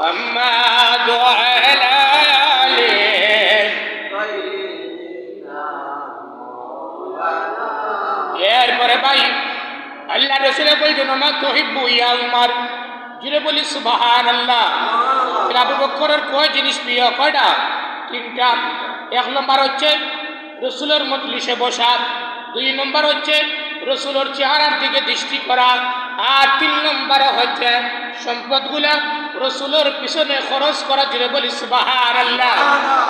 محمد وعلى آله এরপরে ভাই আল্লাহ রসুলে বলছেন আমার তহিব্বু ইয়া উমার জুড়ে বলি সুবাহান আল্লাহ আবু বক্করের কয় জিনিস প্রিয় কয়টা তিনটা এক নম্বর হচ্ছে রসুলের মজলিসে বসা দুই নম্বর হচ্ছে রসুলের চেহারার দিকে দৃষ্টি করা আর তিন নম্বরে হচ্ছে সম্পদগুলা রসুলের পিছনে খরচ করা জুড়ে বলি সুবাহান আল্লাহ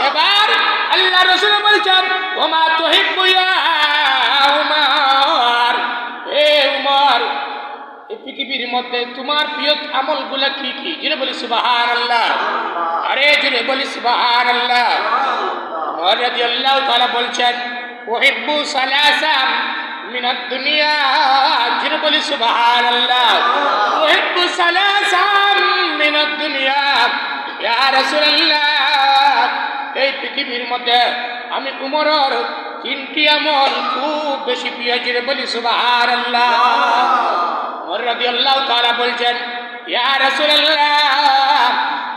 এবার আল্লাহ রসুল বলছেন, ওমা ইয়া উমার। এ উমার, এই পৃথিবীর মধ্যে তোমার প্রিয় আমলগুলা কি কি? জুড়ে বলি সুবাহান আল্লাহ আরে জুড়ে বলি সুবাহান আল্লাহ রাদিয়াল্লাহু বলছেন ওহিব্বু মিনাদ দুনিয়া জুড়ে বলি সুবাহান আল্লাহ ওহিব্বু সালাসাম মিনাদ দুনিয়া ইয়া রাসূলুল্লাহ, এই পৃথিবীর মধ্যে আমি উমরের তিনটি আমল খুব বেশি প্রিয় জুড়ে বলি সুবাহান আল্লাহ উমর রাদিয়াল্লাহু তাআলা বলছেন, ইয়া রাসূলুল্লাহ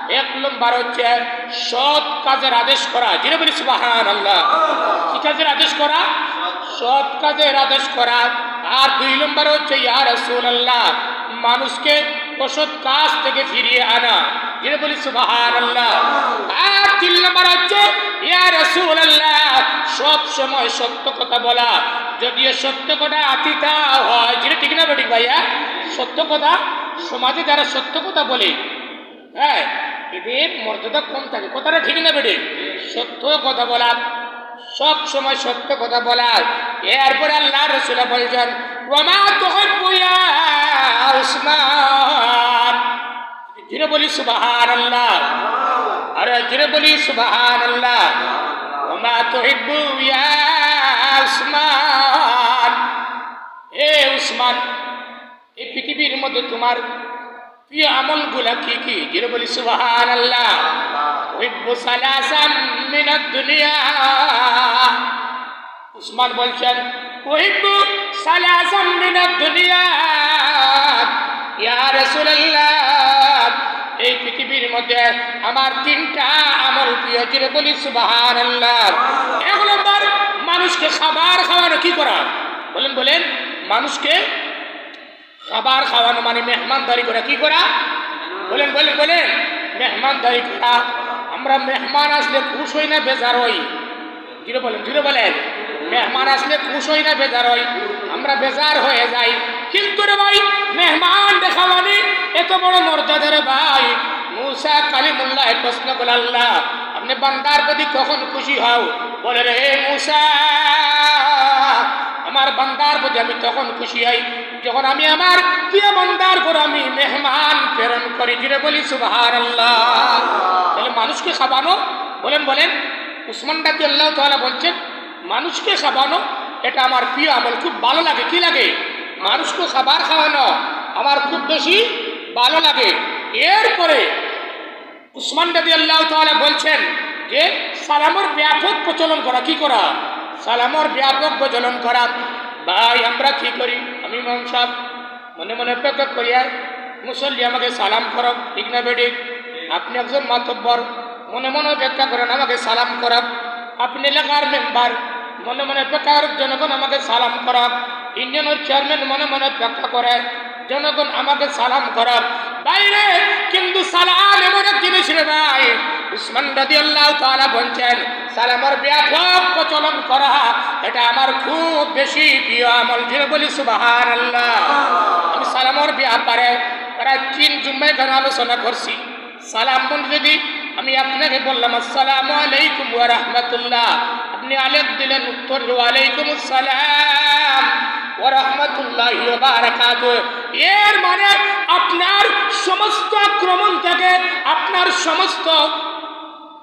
এক নম্বর হচ্ছে সৎ কাজের আদেশ করা। যেটা বলি সুবাহান আল্লাহ কি কাজের আদেশ করা? সৎ কাজের আদেশ করা। আর দুই নম্বর হচ্ছে ইয়ার ইয়া রাসূলুল্লাহ, মানুষকে অসৎ কাজ থেকে ফিরিয়ে আনা। যেটা বলি সুবাহান আল্লাহ আর তিন নম্বর হচ্ছে, ইয়া রাসূলুল্লাহ, সব সময় সত্য কথা বলা। যদিও সত্য কথা আতিতা হয় যেটা ঠিক না বেঠিক ভাইয়া? সত্য কথা, সমাজে যারা সত্য কথা বলে হ্যাঁ এদের মর্যাদা কম থাকে। কথাটা ঠিক না বেঠিক সত্য কথা বলা সব সময় সত্য কথা বলা এরপরে আল্লাহ রসুলা বলছেন ইয়া উসমান। ধীরে বলি সুবাহান আল্লাহ আরে ধীরে বলি সুবাহান আল্লাহ তুহিব্বু ইয়া উসমান। এ উসমান এই পৃথিবীর মধ্যে তোমার প্রিয় আমলগুলা কি কি? যেটা বলি সুবাহান আল্লাহ দুনিয়া। উসমান বলছেন উহিব্বু সালাসাম মিনাদ দুনিয়া। ইয়া রাসূলুল্লাহ, এই পৃথিবীর মধ্যে আমার তিনটা আমল প্রিয়। যেটা বলি সুবাহান আল্লাহ এক নম্বর মানুষকে খাবার খাওয়ানো কি করা? বলেন বলেন, মানুষকে খাবার খাওয়ানো মানে মেহমানদারি করা। কি করা? বলেন বলেন বলেন। মেহমানদারি করা। আমরা মেহমান আসলে খুশ হই না বেজার হই? জিরো বলেন জিরো বলেন। মেহমান আসলে খুশ হই না বেজার হই? আমরা বেজার হয়ে যাই। কিন্তু রে ভাই, মেহমান দেখা মানে এত বড় মর্যাদার ভাই। মুসা কালিমুল্লাহ প্রশ্ন করল, আল্লাহ, আপনি বান্দার প্রতি কখন খুশি হও? বলে রে মুসা আমার বান্দার প্রতি আমি তখন খুশি হই। যখন আমি আমার প্রিয় বান্দার পর আমি মেহমান প্রেরণ করি জুড়ে বলি সুবাহার আল্লাহ তাহলে মানুষকে খাবানো বলেন বলেন, উসমান ডাকি আল্লাহ তাহলে বলছেন, মানুষকে খাবানো এটা আমার প্রিয় আমল। খুব ভালো লাগে, কি লাগে? মানুষকে খাবার খাওয়ানো আমার খুব বেশি ভালো লাগে। এরপরে উসমান নবী আল্লাহ তাআলা বলছেন যে, সালামর ব্যাপক প্রচলন করা, কি করা? সালামর ব্যাপক প্রচলন করা ভাই, আমরা কি করি? আমি ইমাম সাহেব, মনে মনে অপেক্ষা করি আর মুসল্লি আমাকে সালাম করো ঠিক না বেডিক আপনি একজন মাতব্বর, মনে মনে অপেক্ষা করেন আমাকে সালাম করাব আপনি এলাকার মেম্বার, মনে মনে অপেক্ষা জনগণ আমাকে সালাম করাব ইউনিয়নের চেয়ারম্যান মনে মনে অপেক্ষা করে, জনগণ আমাকে সালাম করাব বাইরে, কিন্তু সালাম এমন এক জিনিস রে ভাই। উসমান রাদি আল্লাহ তাআলা বলছেন, সালামের ব্যাপক প্রচলন করা, এটা আমার খুব বেশি প্রিয় আমল জুড়ে বলি সুবাহান আল্লাহ আমি সালামের ব্যাপারে প্রায় তিন জুম্মায় কেন আলোচনা করছি? সালাম যদি আমি আপনাকে বললাম, আসসালামু আলাইকুম ওয়া রাহমাতুল্লাহ। আপনি আলেক দিলেন, উত্তর ওয়ালাইকুম আসসালাম। ওয়া রাহমাতুল্লাহি এর মানে আপনার সমস্ত আক্রমণ থেকে, আপনার সমস্ত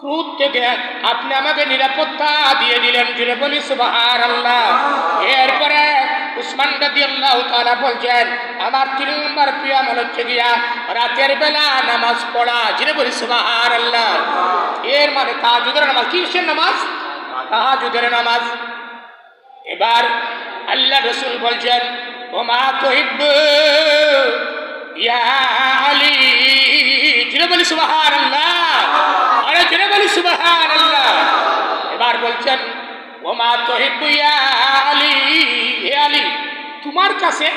ক্রোধ থেকে আপনি আমাকে নিরাপত্তা দিয়ে দিলেন জুড়ে বলি সুবাহার আল্লাহ এরপরে উসমান রাদি আল্লাহ তারা বলছেন, আমার তিন নম্বর প্রিয় আমল হচ্ছে গিয়া রাতের বেলা নামাজ পড়া, জুড়ে বলি সুবাহার আল্লাহ এর মানে তাহাজুদের নামাজ, কিসের নামাজ? তাহাজুদের নামাজ। এবার আল্লাহ রসুল বলছেন, ওমা তহিব্বু ইয়া আলী। জুড়ে বলি সুবাহান আল্লাহ আরে জোরে বলি সুবাহান আল্লাহ এবার বলছেন, ওমা তহিব্বু ইয়া আলী। হে আলী, তোমার কাছে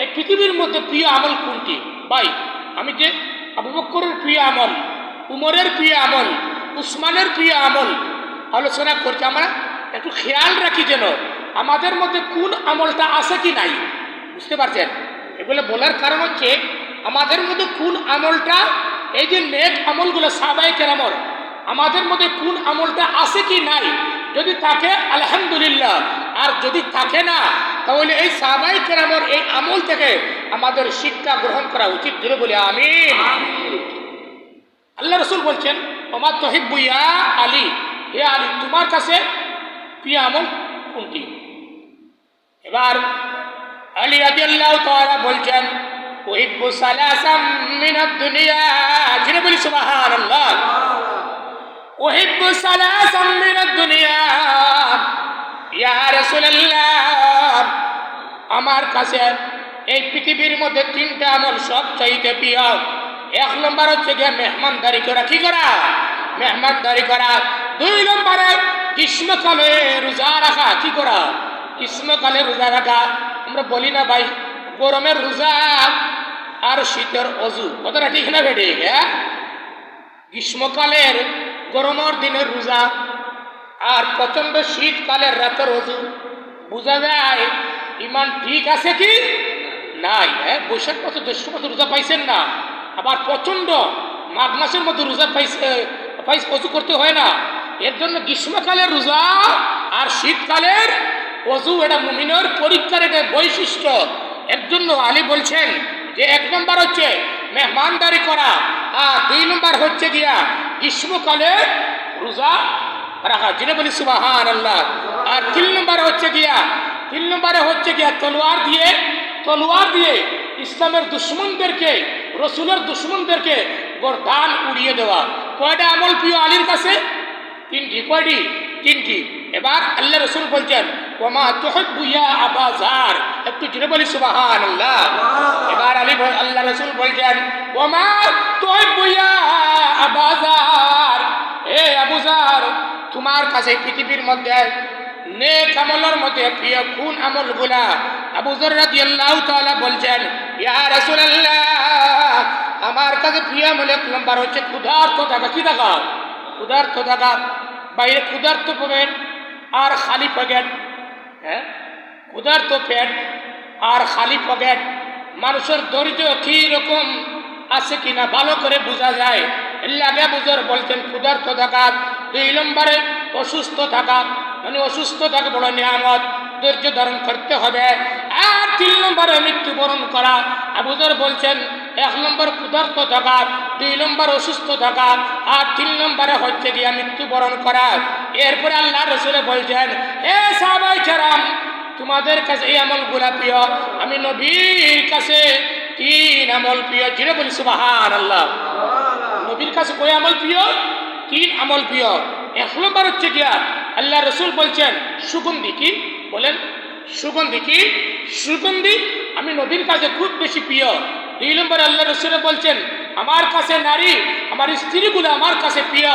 এই পৃথিবীর মধ্যে প্রিয় আমল কোনটি? ভাই, আমি যে আবু বক্করের প্রিয় আমল, উমরের প্রিয় আমল, উসমানের প্রিয় আমল আলোচনা করছি, আমরা একটু খেয়াল রাখি যেন আমাদের মধ্যে কোন আমলটা আছে কি নাই? বুঝতে পারছেন? এগুলো বলার কারণ হচ্ছে, আমাদের মধ্যে কোন আমলটা, এই যে নেক আমলগুলো সাবাই কেরামর, আমাদের মধ্যে কোন আমলটা আছে কি নাই? যদি থাকে, আলহামদুলিল্লাহ। আর যদি থাকে না, তাহলে এই সাবাই কেরামর এই আমল থেকে আমাদের শিক্ষা গ্রহণ করা উচিত ধরে বলে আমি আল্লাহ রসুল বলছেন তোমার তহিব্বু ইয়া আলী। হে আলী, তোমার কাছে প্রিয় আমল কোনটি? এবার আলী রাদিয়াল্লাহু তাআলা বলছেন, উহিব্বু সালাসাম মিনাদ দুনিয়া। যিনি বলি, সুবহানাল্লাহ। উহিব্বু সালাসাম মিনাদ দুনিয়া। ইয়া রাসূলুল্লাহ। আমার কাছে এই পৃথিবীর মধ্যে তিনটা আমল সব চাইতে প্রিয়। এক নম্বর হচ্ছে গিয়ে মেহমানদারি করা। কি করা? মেহমানদারি করা। দুই নম্বরে গ্রীষ্মকালে রোজা রাখা। কি করা? গ্রীষ্মকালে রোজা রাখা, আমরা বলি না ভাই গরমের রোজা আর শীতের অজু। কথাটা ঠিক না বেটে? হ্যাঁ? গ্রীষ্মকালের, গরমের দিনের রোজা আর প্রচণ্ড শীতকালের রাতের অজু, বোঝা যায় ইমান ঠিক আছে কি? নাই হ্যাঁ? বৈশাখ মাসে, জ্যৈষ্ঠ মাসে রোজা পাইছেন না। আবার প্রচণ্ড মাঘ মাসের মধ্যে রোজা পাইছে পাইছে, অজু করতে হয় না। এর জন্য গ্রীষ্মকালের রোজা আর শীতকালের অজু এটা মুমিনের পরীক্ষার এটা বৈশিষ্ট্য। এর জন্য আলী বলছেন যে এক নম্বর হচ্ছে মেহমানদারি করা, আর দুই নম্বর হচ্ছে গিয়া গ্রীষ্মকালে রোজা রাখা। যিনি বলি সুবাহান আল্লাহ আর তিন নম্বরে হচ্ছে গিয়া, তিন নম্বরে হচ্ছে গিয়া তলোয়ার দিয়ে তলোয়ার দিয়ে ইসলামের দুশ্মনদেরকে, রসুলের দুশ্মনদেরকে গরদান উড়িয়ে দেওয়া। কয়টা আমল প্রিয় আলীর কাছে? তিনটি। কয়টি? তিনটি এবার আল্লাহ রসুল বলছেন ওমা তোহব্বু ইয়া আবাজার একটু জুড়ে বলি সুবাহান আল্লাহ এবার আলী আল্লাহ রসুল বলছেন ওমা তোহব্বু ইয়া আবাজার এ আবুজার তোমার কাছে পৃথিবীর মধ্যে নেক আমলের মধ্যে প্রিয় কোন আমলগুলা? আবু যর রাদিয়াল্লাহু তাআলা বলছেন, ইয়া রাসূলুল্লাহ, আমার কাছে প্রিয় আমল নম্বর হচ্ছে ক্ষুধার্ত থাকা কি থাকা ক্ষুধার্ত থাকা বাইরে ক্ষুধার্ত পাবেন আর খালি পকেট হ্যাঁ? ক্ষুধার্ত পেট আর খালি পকেট, মানুষের ধৈর্য কি রকম আছে কিনা ভালো করে বোঝা যায়। লাগে বুঝর বলছেন, ক্ষুধার্ত থাকা, দুই নম্বরে অসুস্থ থাকা মানে অসুস্থ থাকে বড় নিয়ামত, ধৈর্য ধারণ করতে হবে। আর তিন নম্বরে মৃত্যুবরণ করা, আবুজর বলছেন এক নম্বর ক্ষুধার্ত থাকা দুই নম্বর অসুস্থ থাকা আর তিন নম্বরে হচ্ছে গিয়া মৃত্যুবরণ করা। এরপরে আল্লাহ রসুলে বলছেন এ সাবাই ছাড়াম তোমাদের কাছে এই আমলগুলা প্রিয়। আমি নবীর কাছে তিন আমল প্রিয়। জিরে বলি সুবাহান আল্লাহ নবীর কাছে কই আমল প্রিয়? তিন আমল প্রিয়। এক নম্বর হচ্ছে গিয়া আল্লাহ রসুল বলছেন সুগন্ধি কি? বলেন সুগন্ধি কি? সুগন্ধি আমি নবীর কাছে খুব বেশি প্রিয়। দুই নম্বর আল্লাহ রসুল বলছেন, আমার কাছে নারী, আমার স্ত্রীগুলো আমার কাছে প্রিয়।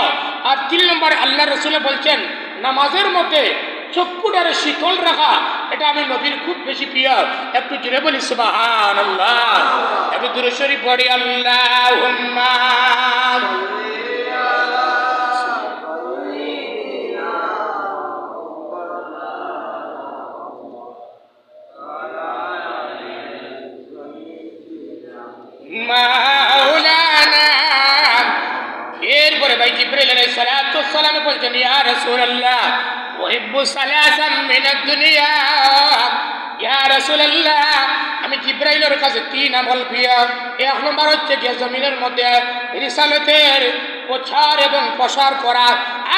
আর তিন নম্বর আল্লাহ রসুল বলছেন, নামাজের মধ্যে চক্ষুটারে শীতল রাখা, এটা আমি নবীর খুব বেশি প্রিয়। একটু জুড়ে বলি সুবাহান আল্লাহ একটু দূরে শরীফ পড়ি আল্লাহ সালাতু সালামে বলছেন, ইয়া রাসূলুল্লাহ, উহিব্বু সালাসাম মিনাদ দুনিয়া। ইয়া রাসূলুল্লাহ, আমি জিব্রাইলের কাছে তিন আমল প্রিয়। এক নম্বর হচ্ছে গিয়ে জমিনের মধ্যে রিসালতের প্রচার এবং প্রসার করা।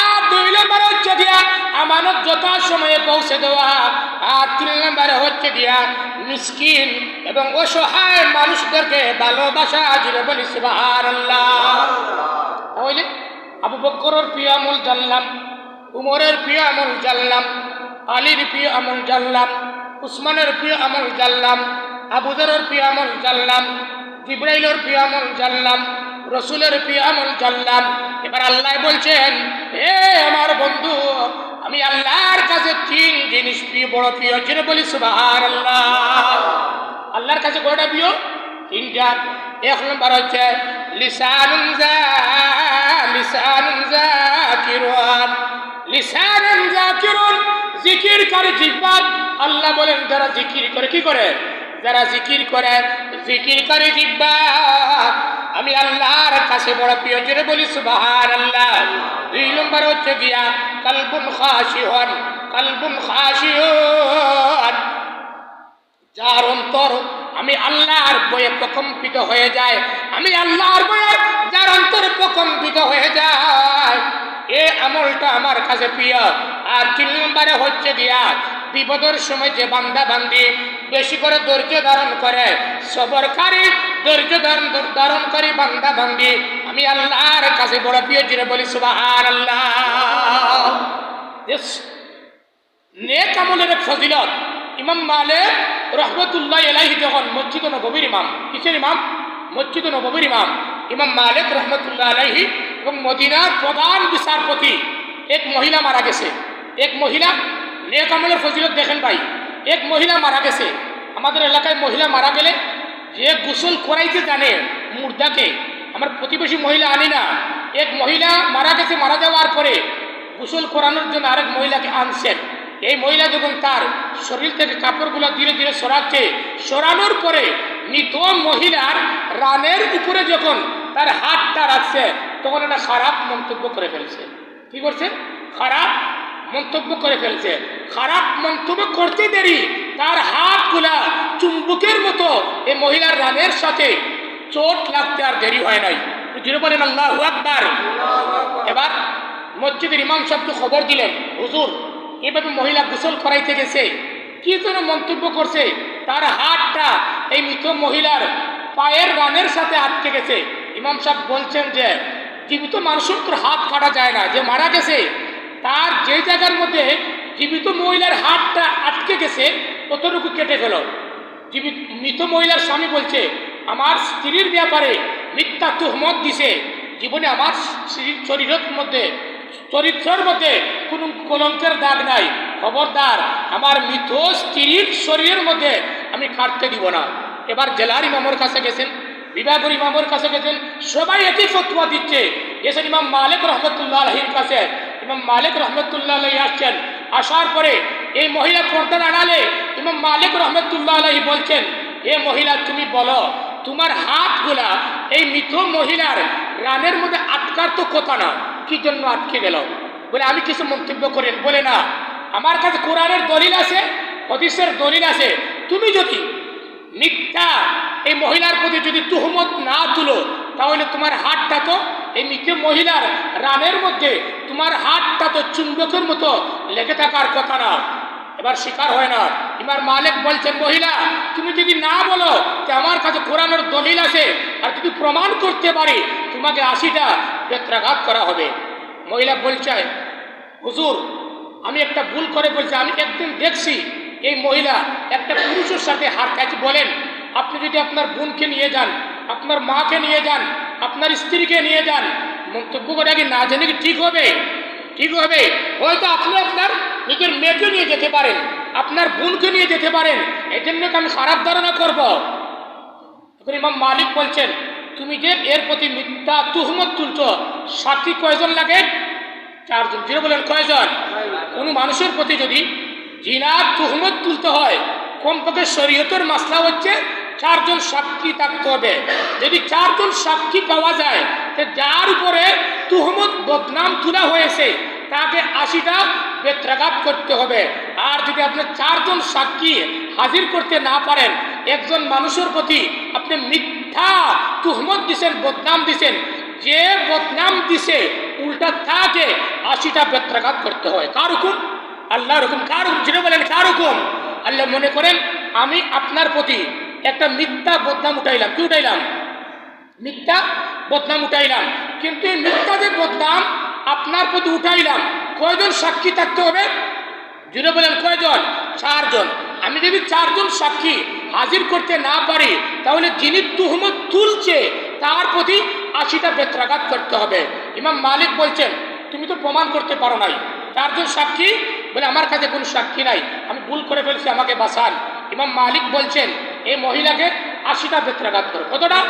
আর দুই নম্বর হচ্ছে গিয়া আমানত যথা সময়ে পৌঁছে দেওয়া। আর তিন নম্বরে হচ্ছে গিয়া মিসকিন এবং অসহায় মানুষদেরকে ভালোবাসা সুবহানাল্লাহ তাহলে আবু বক্করের প্রিয় আমল জানলাম, উমরের প্রিয় আমল জানলাম, আলীর প্রিয় আমল জানলাম, উসমানের প্রিয় আমল জানলাম, আবুদরের প্রিয় আমল জানলাম, জিব্রাইলের প্রিয় আমল জানলাম, রসুলের পিয়ামল জানলাম। এবার আল্লাহ বলছেন, এ আমার বন্ধু, আমি আল্লাহর কাছে তিন জিনিস প্রিয়, বড় প্রিয় যিনি বলি সুবাহার আল্লাহ আল্লাহর কাছে কয়টা প্রিয়? তিনটা। এক নম্বর হচ্ছে লিসানুন যা লিসানুন জাকিরুন লিসানুন জাকিরুন, জিকির করে জিহ্বাত আল্লাহ বলেন, যারা জিকির করে, কি করে? যারা জিকির করে জিকির করে জিহ্বা আমি আল্লাহর কাছে বড় প্রিয়, জোরে বলি সুবাহান আল্লাহ দুই নম্বর হচ্ছে গিয়া, কালবুন খাসি হন কালবুন খাসি হন যার অন্তর আমি আল্লাহর বয়ে প্রকম্পিত হয়ে যায় আমি আল্লাহর বয়ে যার অন্তর প্রকম্পিত হয়ে যায় এ আমলটা আমার কাছে প্রিয়। আর তিন নম্বরে হচ্ছে গিয়া, বিপদের সময় যে বান্দা বান্দি বেশি করে ধৈর্য ধারণ করে, সবরকারী ধৈর্য ধারণ ধারণ ধারণকারী বান্দা বান্দি, আমি আল্লাহর কাছে বড় প্রিয় জিরে বলি সুবাহ আল্লাহ নেক আমলের ফজিলত। ইমাম মালিক রহমতুল্লাহ এলাহি যখন মসজিদ নবীর ইমাম, কিসের ইমাম? মসজিদ নবীর ইমাম। ইমাম মালিক রহমতুল্লাহ আলাইহি এবং মদিনার প্রধান বিচারপতি। এক মহিলা মারা গেছে। এক মহিলা নেক আমলের ফজিলত দেখেন ভাই। এক মহিলা মারা গেছে। আমাদের এলাকায় মহিলা মারা গেলে যে গোসল করাইতে জানে মুর্দাকে, আমার প্রতিবেশী মহিলা আনি না এক মহিলা মারা গেছে, মারা যাওয়ার পরে গোসল করানোর জন্য আরেক মহিলাকে আনছেন। এই মহিলা যখন তার শরীর থেকে কাপড়গুলো ধীরে ধীরে সরাচ্ছে, সরানোর পরে মৃত মহিলার রানের উপরে যখন তার হাতটা রাখছে, তখন একটা খারাপ মন্তব্য করে ফেলছে। কি করছে? খারাপ মন্তব্য করে ফেলছে। খারাপ মন্তব্য করতে দেরি, তার হাতগুলা চুম্বুকের মতো এই মহিলার রানের সাথে চোট লাগতে আর দেরি হয় নাই। এবার মসজিদের ইমাম সাহেবকে খবর দিলেন। হুজুর এভাবে মহিলা গোসল করাইতে গেছে। কি যেন মন্তব্য করছে। তার হাতটা এই মৃত মহিলার পায়ের রানের সাথে আটকে গেছে। ইমাম সাহেব বলছেন যে, জীবিত মানুষের তোর হাত কাটা যায় না, যে মারা গেছে, তার যে জায়গার মধ্যে জীবিত মহিলার হাতটা আটকে গেছে ততটুকু কেটে ফেল। জীবিত মৃত মহিলার স্বামী বলছে, আমার স্ত্রীর ব্যাপারে মিথ্যা তুহমত দিছে। জীবনে আমার শরীরের মধ্যে চরিত্রের মধ্যে কোনো কলঙ্কের দাগ নাই। খবরদার, আমার মৃত স্ত্রীর শরীরের মধ্যে আমি কাটতে দিব না। এবার জেলার ইমামের কাছে গেছেন, বিভাগের ইমামের কাছে গেছেন, সবাই একই ফতুয়া দিচ্ছে। গেছেন ইমাম মালিক রহমতুল্লাহ আলহির কাছে। ইমাম মালিক রহমতুল্লাহ আলহী আসছেন। আসার পরে এই মহিলা পর্দার আড়ালে ইমাম মালিক রহমতুল্লাহ আলহী বলছেন, এ মহিলা, তুমি বলো, তোমার হাতগুলা এই মৃত মহিলার রানের মধ্যে আটকার তো কথা না। কি জন্য আটকে গেল? বলে, আমি কিছু মন্তব্য করেন। বলে, না, আমার কাছে কোরআনের দলিল আছে, হদিসের দলিল আছে। তুমি যদি মিথ্যা এই মহিলার প্রতি যদি তুহমত না তুলো, তাহলে তোমার হাতটা তো এই মিথ্যে মহিলার রানের মধ্যে, তোমার হাতটা তো চুম্বকের মতো লেগে থাকার কথা না। এবার শিকার হয় না। এবার মালিক বলছেন মহিলা, তুমি যদি না বলো যে আমার কাছে কোরআনের দলিল আছে, আর যদি প্রমাণ করতে পারি, তোমাকে আশিটা বেত্রাঘাত করা হবে। মহিলা বলছে, হুজুর, আমি একটা ভুল করে বলছি, আমি একদিন দেখছি এই মহিলা একটা পুরুষের সাথে হার কাছে বলেন, আপনি যদি আপনার বোনকে নিয়ে যান, আপনার মাকে নিয়ে যান, আপনার স্ত্রীকে নিয়ে যান, মন্তব্য করে আগে না জানে কি ঠিক হবে? ঠিক হবে? হয়তো আপনি আপনার নিজের মেয়েকে নিয়ে যেতে পারেন, আপনার বোনকে নিয়ে যেতে পারেন এই জন্য আমি খারাপ ধারণা করব? এখন ইমাম মালিক বলছেন, তুমি যে এর প্রতি মিথ্যা তুহমত তুলছ সাক্ষী কয়জন লাগে? চারজন। যিনি বলেন, কয়জন? কোনো মানুষের প্রতি যদি জিনার তুহমত তুলতে হয়, কমপক্ষে শরীয়তের মাসলা হচ্ছে চারজন সাক্ষী থাকতে হবে। যদি চারজন সাক্ষী পাওয়া যায় যার উপরে তুহমত, বদনাম তুলা হয়েছে তাকে আশিটা বেত্রাঘাত করতে হবে। আর যদি আপনি চারজন সাক্ষী হাজির করতে না পারেন, একজন মানুষের প্রতি আপনি মিথ্যা তুহমত দিছেন, বদনাম দিছেন, যে বদনাম দিছে, উল্টা তাকে আশিটা বেত্রাঘাত করতে হয়। কার হুকুম? আল্লাহর হুকুম। কার যিনি বলেন, কার হুকুম? আল্লাহ মনে করেন, আমি আপনার প্রতি একটা মিথ্যা বদনাম উঠাইলাম। কি উঠাইলাম? মিথ্যা বদনাম উঠাইলাম। কিন্তু এই মিথ্যা যে বদনাম আপনার প্রতি উঠাইলাম। কয়জন সাক্ষী থাকতে হবে? জুড়ে বলেন, কয়জন? চারজন। আমি যদি চারজন সাক্ষী হাজির করতে না পারি, তাহলে যিনি তুহমত তুলছে, তার প্রতি আশিটা বেত্রাঘাত করতে হবে। ইমাম মালিক বলছেন, তুমি তো প্রমাণ করতে পারো নাই। চারজন সাক্ষী? বলে, আমার কাছে কোনো সাক্ষী নাই। আমি ভুল করে ফেলছি, আমাকে বাঁচান। ইমাম মালিক বলছেন, এই মহিলাকে আশিটা বেত্রাঘাত করো। কতটা?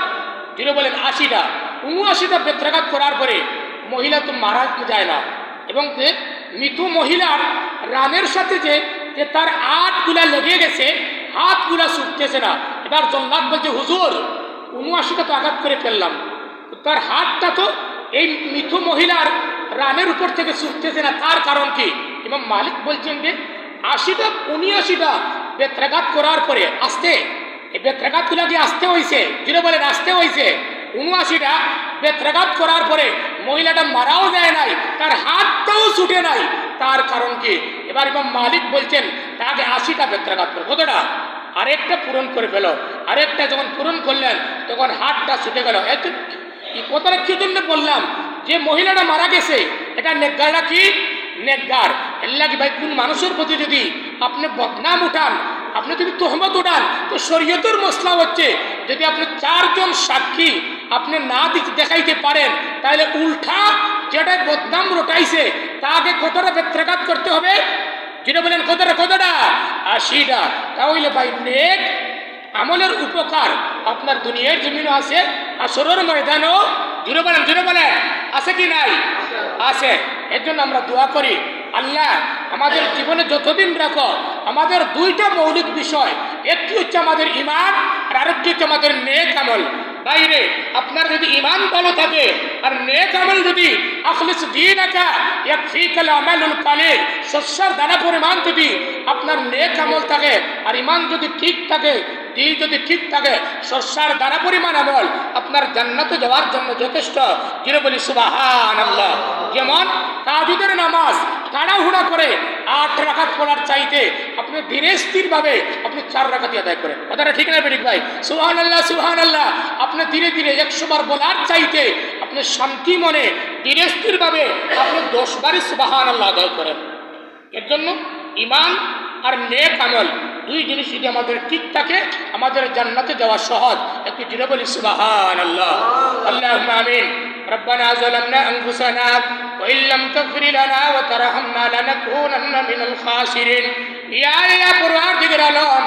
যিনি বলেন, আশিটা। উনআশিটা বেত্রাঘাত করার পরে মহিলা তো মারা যায় না। এবং যে মৃত্যু মহিলার রানের সাথে যে যে তার আটগুলা লেগে গেছে, হাতগুলা ছুটতেছে না। এবার জল্লাদ বলছে, হুজুর, উনআশিটা তো আঘাত করে ফেললাম। তার হাতটা তো এই মৃত্যু মহিলার রানের উপর থেকে ছুটতেছে না। তার কারণ কি? এবং মালিক বলছেন যে, আশিটা, উনিআশিটা বেত্রাঘাত করার পরে আসতে, এই বেত্রাঘাতগুলা কি আসতে হয়েছে যিনি বলেন, আসতে হয়েছে উনআশিটা বেত্রাঘাত করার পরে মহিলাটা মারাও যায় নাই, তার হাতটাও ছুটে নাই। তার কারণ কি? এবার এবং মালিক বলছেন, তাকে আশিটা বেত্রাঘাত করে। কতটা? আরেকটা পূরণ করে ফেল। আরেকটা যখন পূরণ করলেন, তখন হাতটা ছুটে গেল। এত কথাটা কি জন্য বললাম? যে মহিলাটা মারা গেছে, এটা নেকগারটা কি? নেকগার। এর লাগে ভাই, কোন মানুষের প্রতি যদি আপনি বদনাম উঠান আপনি যদি তোহমত উঠান, তো শরীয়তের মশলা হচ্ছে যদি আপনি চারজন সাক্ষী আপনি না দেখাইতে পারেন, তাহলে উল্টা যেটা বদনাম রটাইছে, তাকে কতটা বেত্রাঘাত করতে হবে? যেটা বলেন, কতটা কতটা? আশিটা। তাহলে ভাই নেক আমলের উপকার আপনার দুনিয়ার জমিনও আছে আর আসরের ময়দানও। জুড়ে বলেন জুড়ে বলেন। আছে কি নাই? আছে। এর জন্য আমরা দোয়া করি। আল্লাহ, আমাদের জীবনে যতদিন রাখো, আমাদের দুইটা মৌলিক বিষয়, একটি হচ্ছে আমাদের ইমান আর আরেকটি হচ্ছে আমাদের নেক আমল। বাইরে, আপনার যদি ইমান ভালো থাকে, আর নেক আমল যদি আখলিস দিন একা এক ফিকাল আমালুল কালে শস্যর দানা পরিমাণ যদি আপনার নেক আমল থাকে, আর ইমান যদি ঠিক থাকে দিল যদি ঠিক থাকে শস্যার দ্বারা পরিমাণ আমল, আপনার জান্নাতে যাওয়ার জন্য যথেষ্ট। যিনি বলি সুবাহান আল্লাহ যেমন তাজুদের নামাজ, তাড়াহুড়া করে আট রাখাত পড়ার চাইতে আপনি ধীরে স্থিরভাবে আপনি চার রাখাতি আদায় করেন। কথাটা ঠিক না, বেরিক ভাই? সুহান আল্লাহ সুহান আল্লাহ আপনি ধীরে ধীরে একশো বার বলার চাইতে আপনি শান্তি মনে ধীরে স্থিরভাবে আপনি দশবারই সুবাহান আল্লাহ আদায় করেন। এর জন্য ইমান আর নেক আমল দুই জিনিস যদি আমাদের ঠিক থাকে আমাদের জান্নাতে যাওয়া সহজ একটু জিরে বলি সুবাহান আল্লাহ আল্লাহ আমিন ربنا ظلمنا أنفسنا وإن لم تغفر لنا وترحمنا لنكونن من الخاسرين يا الله পরওয়ারদিগার আলম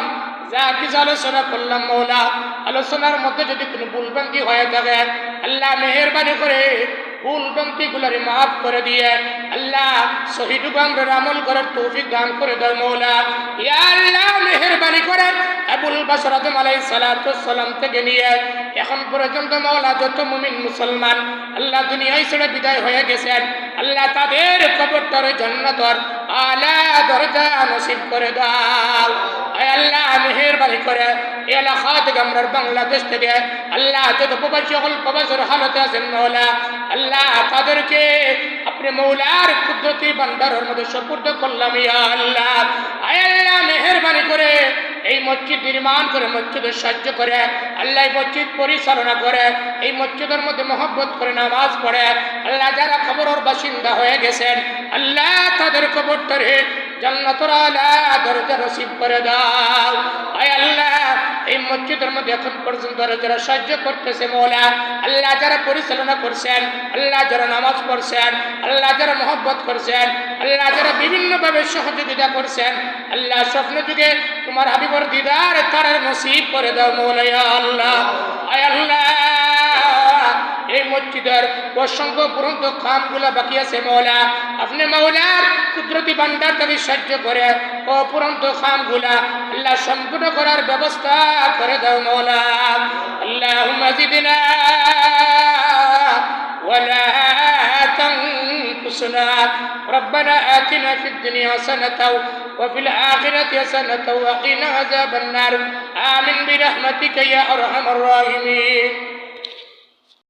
যা কিছু আলোচনা করলাম মৌলা আলোচনার মধ্যে যদি কোনো ভুলভ্রান্তি হয়ে থাকে আল্লাহ মেহরবানি করে ভুল ভ্রান্তিগুলারে মাফ করে দিয়ে আল্লাহ শহীদ বাংলার আমল করার তৌফিক দান করে দাও মৌলা। আল্লাহ, মেহরবানি করে আবুল বাসর আদম আলাই সালাম থেকে নিয়ে এখন পর্যন্ত মৌলা যত মুমিন মুসলমান আল্লাহ দুনিয়ায় ছেড়ে বিদায় হয়ে গেছেন। আল্লাহ তাদের কবরটারে জান্নাতর আলা দরজা নসিব করে দাও। আল্লাহ, মেহরবানি করে এলাকা থেকে আমরা বাংলাদেশ থেকে আল্লাহ যত প্রবাসী হল প্রবাসের হালতে আছেন মৌলা আল্লাহ তাদেরকে আপনি মৌলার কুদরতি বান্দারের মধ্যে সপুর্দ করলাম ইয়া আল্লাহ। আয় আল্লাহ, মেহরবানি করে এই মসজিদ নির্মাণ করে মসজিদের সাহায্য করে, আল্লাহ মসজিদ পরিচালনা করে, এই মসজিদের মধ্যে মহব্বত করে, নামাজ পড়ে, আল্লাহ যারা খবরের বাসিন্দা হয়ে গেছেন, আল্লাহ তাদের কবরটারে জান্নাতুর আলা দরজা নসিব করে দাও। আয় আল্লাহ এই মসজিদের মধ্যে এখন পর্যন্ত যারা সাহায্য করতেছে মৌলা, আল্লাহ যারা পরিচালনা করছেন, আল্লাহ যারা নামাজ পড়ছেন, আল্লাহ যারা মহব্বত করছেন, আল্লাহ যারা বিভিন্নভাবে সহযোগিতা করছেন, আল্লাহ স্বপ্ন যুগে তোমার হাবিবর দিদার তার নসিব করে দাও মৌলা, ইয়া আল্লাহ। আল্লাহ। এই মসজিদের অসংখ্য পুরন্ত খামগুলা বাকি আছে মৌলা। আপনি মৌলার কুদরতি ভান্ডার থেকে সাহায্য করে ও পুরন্ত খামগুলা আল্লাহ সম্পূর্ণ করার ব্যবস্থা করে দাও মৌলা আল্লাহ মজিদিনা ولا تنقصنا ربنا آتنا في الدنيا حسنة وفي الآخرة حسنة وقنا عذاب النار آمين برحمتك يا أرحم الراحمين